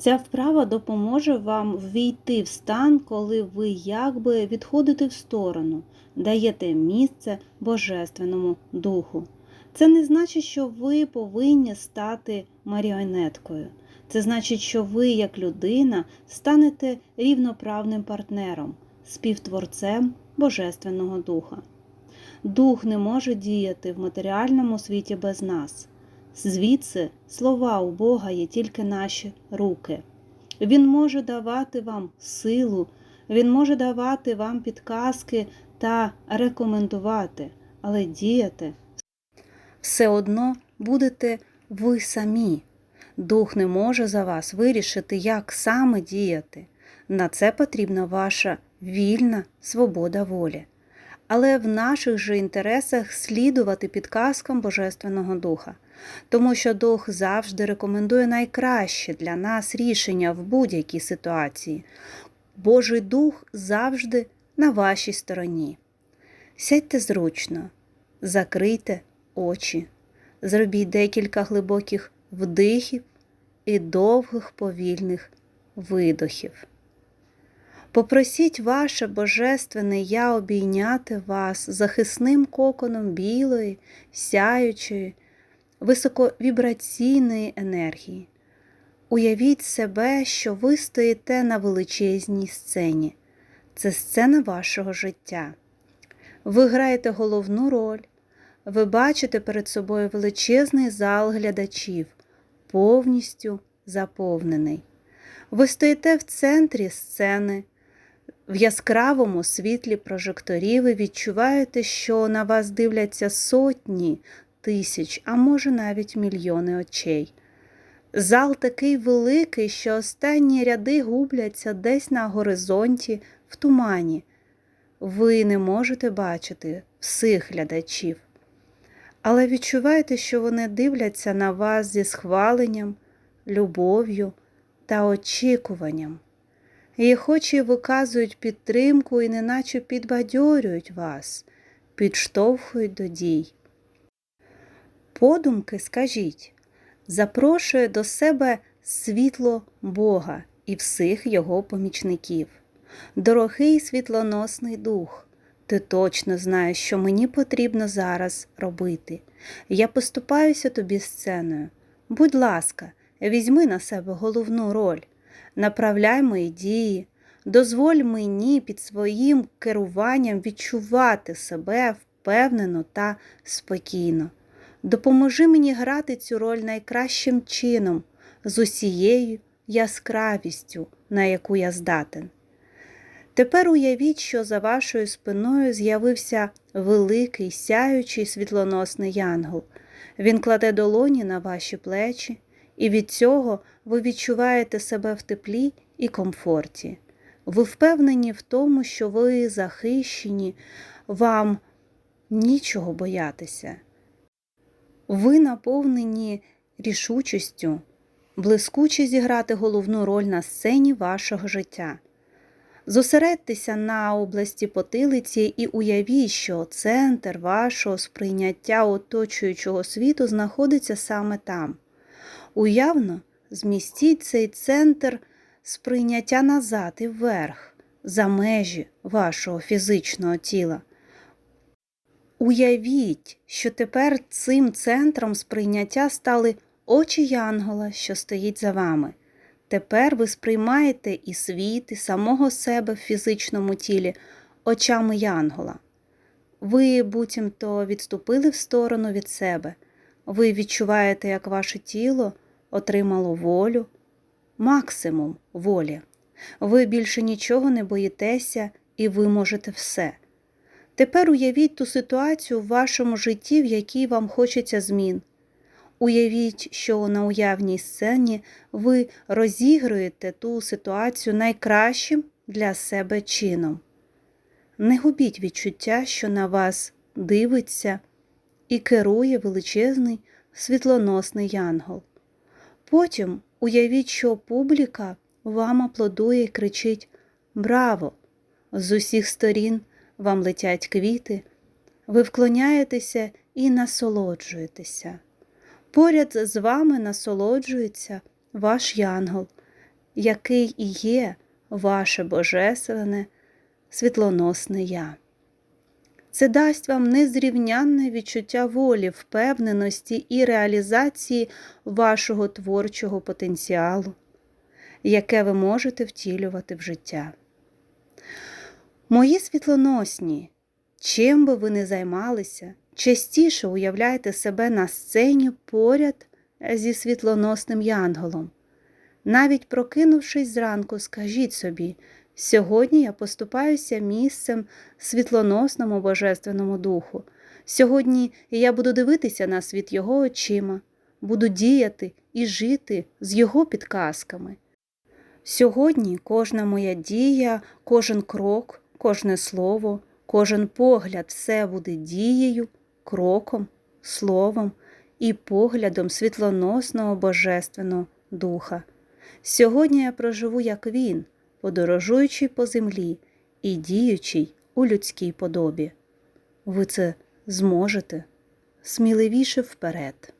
Ця вправа допоможе вам ввійти в стан, коли ви якби відходите в сторону, даєте місце Божественному Духу. Це не значить, що ви повинні стати маріонеткою. Це значить, що ви, як людина, станете рівноправним партнером, співтворцем Божественного Духа. Дух не може діяти в матеріальному світі без нас. Звідси слова у Бога є тільки наші руки. Він може давати вам силу, Він може давати вам підказки та рекомендувати, але діяти все одно будете ви самі. Дух не може за вас вирішити, як саме діяти. На це потрібна ваша вільна свобода волі. Але в наших же інтересах слідувати підказкам Божественного Духа, тому що Дух завжди рекомендує найкраще для нас рішення в будь-якій ситуації. Божий Дух завжди на вашій стороні. Сядьте зручно, закрийте очі, зробіть декілька глибоких вдихів і довгих повільних видохів. Попросіть ваше Божественне Я обійняти вас захисним коконом білої, сяючої, високовібраційної енергії. Уявіть себе, що ви стоїте на величезній сцені. Це сцена вашого життя. Ви граєте головну роль, ви бачите перед собою величезний зал глядачів, повністю заповнений. Ви стоїте в центрі сцени, в яскравому світлі прожекторів і відчуваєте, що на вас дивляться сотні тисяч, а може навіть мільйони очей. Зал такий великий, що останні ряди губляться десь на горизонті в тумані. Ви не можете бачити всіх глядачів але відчуваєте, що вони дивляться на вас зі схваленням, любов'ю та очікуванням. Їх очі виказують підтримку і неначе підбадьорюють вас, підштовхують до дій. Подумки скажіть, запрошує до себе світло Бога і всіх його помічників, дорогий світлоносний дух. Ти точно знаєш, що мені потрібно зараз робити. Я поступаюся тобі сценою. Будь ласка, візьми на себе головну роль, направляй мої дії, дозволь мені під своїм керуванням відчувати себе впевнено та спокійно. Допоможи мені грати цю роль найкращим чином, з усією яскравістю, на яку я здатен. Тепер уявіть, що за вашою спиною з'явився великий сяючий світлоносний янгол. Він кладе долоні на ваші плечі, і від цього ви відчуваєте себе в теплі і комфорті. Ви впевнені в тому, що ви захищені, вам нічого боятися. Ви наповнені рішучістю, блискуче зіграти головну роль на сцені вашого життя. Зосередьтеся на області потилиці і уявіть, що центр вашого сприйняття оточуючого світу знаходиться саме там. Уявно змістіть цей центр сприйняття назад і вверх, за межі вашого фізичного тіла. Уявіть, що тепер цим центром сприйняття стали очі Янгола, що стоїть за вами. Тепер ви сприймаєте і світ, і самого себе в фізичному тілі очами Янгола. Ви буцімто відступили в сторону від себе, ви відчуваєте, як ваше тіло отримало волю, максимум волі. Ви більше нічого не боїтеся і ви можете все. Тепер уявіть ту ситуацію в вашому житті, в якій вам хочеться змін. Уявіть, що на уявній сцені ви розігруєте ту ситуацію найкращим для себе чином. Не губіть відчуття, що на вас дивиться і керує величезний світлоносний янгол. Потім уявіть, що публіка вам аплодує і кричить Браво! З усіх сторін вам летять квіти, ви вклоняєтеся і насолоджуєтеся. Поряд з вами насолоджується ваш янгол. який і є ваше божественне, світлоносне Я. Це дасть вам незрівнянне відчуття волі, впевненості і реалізації вашого творчого потенціалу, яке ви можете втілювати в життя. Мої світлоносні, чим би ви не займалися, частіше уявляйте себе на сцені поряд зі світлоносним янголом. Навіть прокинувшись зранку, скажіть собі, сьогодні я поступаюся місцем світлоносному Божественному Духу. Сьогодні я буду дивитися на світ Його очима, буду діяти і жити з Його підказками. Сьогодні кожна моя дія, кожен крок, кожне слово, кожен погляд все буде дією, кроком, словом і поглядом світлоносного Божественного Духа. Сьогодні я проживу, як він, подорожуючи по землі і діючий у людській подобі. Ви це зможете сміливіше вперед.